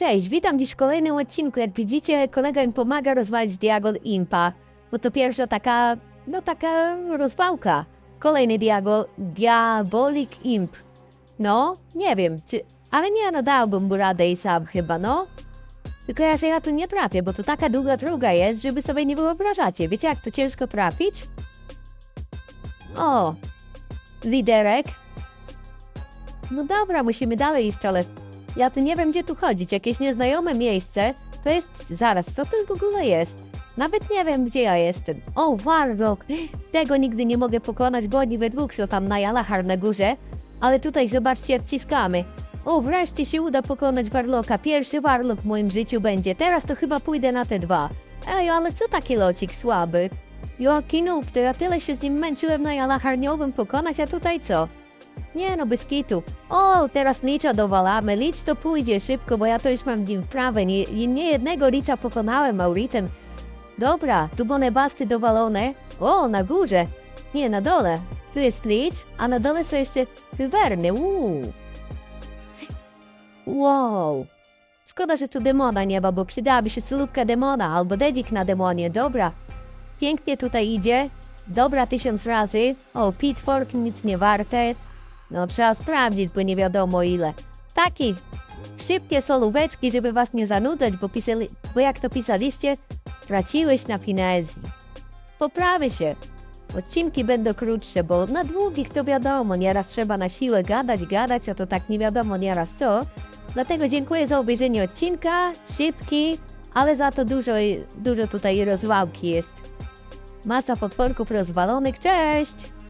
Cześć, witam dziś w kolejnym odcinku. Jak widzicie, kolega mi pomaga rozwalić Diagon Impa. Bo to pierwsza taka, no taka rozwałka. Kolejny Diago, Diabolik Imp. No, nie wiem, czy... Ale nie, no dałbym mu i sam chyba, no. Tylko ja, że ja tu nie trafię, bo to taka długa droga jest, żeby sobie nie wyobrażacie. Wiecie, jak to ciężko trafić? O, liderek. No dobra, musimy dalej iść, ale ja tu nie wiem, gdzie tu chodzić. Jakieś nieznajome miejsce. To jest... Zaraz, co to w ogóle jest? Nawet nie wiem, gdzie ja jestem. O, Warlock! Tego nigdy nie mogę pokonać, bo oni we dwóch są tam na Jalachar na górze. Ale tutaj, zobaczcie, wciskamy. O, wreszcie się uda pokonać Warlocka. Pierwszy Warlock w moim życiu będzie. Teraz to chyba pójdę na te dwa. Ej, ale co taki locik słaby? Noob, to ja tyle się z nim męczyłem na Jalachar, nie pokonać, a tutaj co? Nie no, bez kitu. O, teraz licza dowalamy. Licz to pójdzie szybko, bo ja to już mam nim wprawę. Nie, nie jednego licza pokonałem Mauritem. Dobra, tu bone basty dowalone. O, na górze. Nie, na dole. Tu jest licz, a na dole są jeszcze wywerny. Uuu. Wow. Szkoda, że tu demona nie ma, bo przydałaby się solówka demona albo dedzik na demonie. Dobra. Pięknie tutaj idzie. Dobra, tysiąc razy. O, pitfork nic nie warte. No trzeba sprawdzić, bo nie wiadomo ile. Taki szybkie solóweczki, żeby was nie zanudzać, bo, pisali, bo jak to pisaliście, straciłeś na finezji. Poprawię się. Odcinki będą krótsze, bo na długich to wiadomo, nieraz trzeba na siłę gadać, gadać, a to tak nie wiadomo nieraz co. Dlatego dziękuję za obejrzenie odcinka, szybki, ale za to dużo, dużo tutaj rozwałki jest. Masa potworków rozwalonych, cześć!